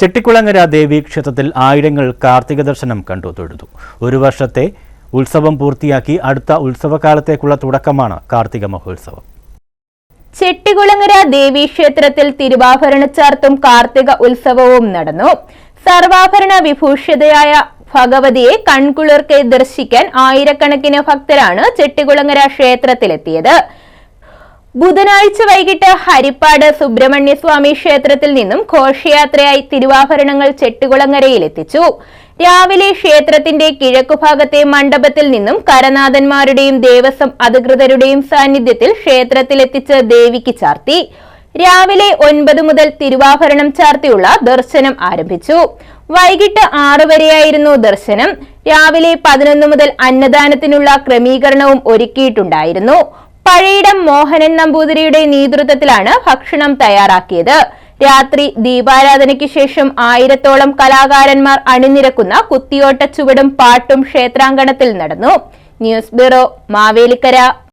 ചെട്ടിക്കുളങ്ങര ദേവി ക്ഷേത്രത്തിൽ ആയിരങ്ങൾ കാർത്തിക ദർശനം കണ്ടു തൊഴുതു. ഒരു വർഷത്തെ ഉത്സവം പൂർത്തിയാക്കി അടുത്ത ഉത്സവകാലത്തേക്കുള്ള തുടക്കമാണ് കാർത്തിക മഹോത്സവം. ചെട്ടികുളങ്ങര ദേവീക്ഷേത്രത്തിൽ തിരുവാഭരണച്ചാർത്തും കാർത്തിക ഉത്സവവും നടന്നു. സർവാഭരണ വിഭൂഷിതയായ ഭഗവതിയെ കൺകുളിർക്കെ ദർശിക്കാൻ ആയിരക്കണക്കിന് ഭക്തരാണ് ചെട്ടികുളങ്ങര ക്ഷേത്രത്തിലെത്തിയത്. ബുധനാഴ്ച വൈകിട്ട് ഹരിപ്പാട് സുബ്രഹ്മണ്യസ്വാമി ക്ഷേത്രത്തിൽ നിന്നും ഘോഷയാത്രയായി തിരുവാഭരണങ്ങൾ ചെട്ടികുളങ്ങരയിൽ എത്തിച്ചു രാവിലെ ക്ഷേത്രത്തിന്റെ കിഴക്കുഭാഗത്തെ മണ്ഡപത്തിൽ നിന്നും കരനാഥന്മാരുടെയും ദേവസ്വം അധികൃതരുടെയും സാന്നിധ്യത്തിൽ ക്ഷേത്രത്തിലെത്തിച്ച് ദേവിക്ക് ചാർത്തി. രാവിലെ ഒൻപത് മുതൽ തിരുവാഭരണം ചാർത്തിയുള്ള ദർശനം ആരംഭിച്ചു. വൈകിട്ട് ആറു വരെയായിരുന്നു ദർശനം. രാവിലെ പതിനൊന്ന് മുതൽ അന്നദാനത്തിനുള്ള ക്രമീകരണവും ഒരുക്കിയിട്ടുണ്ടായിരുന്നു. പഴയിടം മോഹനൻ നമ്പൂതിരിയുടെ നേതൃത്വത്തിലാണ് ഭക്ഷണം തയ്യാറാക്കിയത്. രാത്രി ദീപാരാധനയ്ക്ക് ശേഷം ആയിരത്തോളം കലാകാരന്മാർ അണിനിരക്കുന്ന കുത്തിയോട്ട ചുവടും പാട്ടും ക്ഷേത്രാങ്കണത്തിൽ നടന്നു. News bureau Mavelikara.